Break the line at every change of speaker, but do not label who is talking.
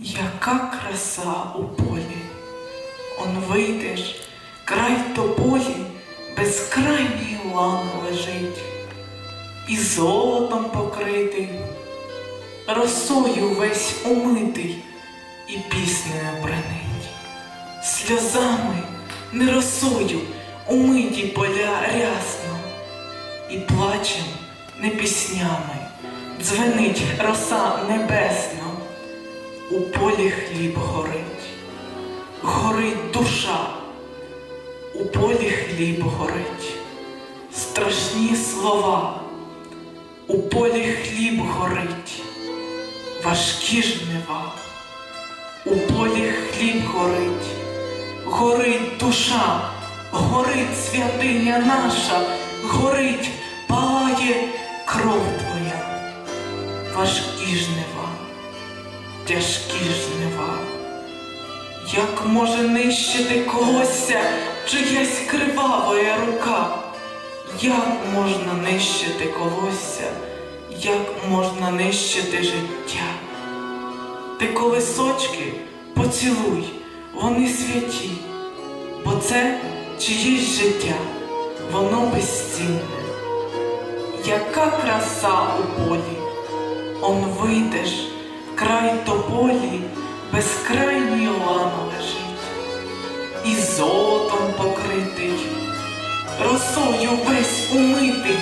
Яка краса у полі, он вийдеш, край тополі, безкрайній лан лежить, і золотом покритий, росою весь умитий, і піснею бренить, сльозами, не росою, умиті поля рясно, і плачем, не піснями, дзвенить роса небесна. У полі хліб горить, горить душа, у полі хліб горить, страшні слова, у полі хліб горить, важкі жнива, у полі хліб горить, горить душа, горить святиня наша, горить, палає кров твоя, важкі жнива тяжкі жнива. Як може нищити когося чиясь кривавая рука? Як можна нищити когося, як можна нищити життя? Ти колесочки поцілуй, вони святі, бо це чиєсь життя, воно безцінне. Яка краса у полі, он вийдеш, край тополі, безкрайній лано лежить, і золотом покритий, росою весь умитий,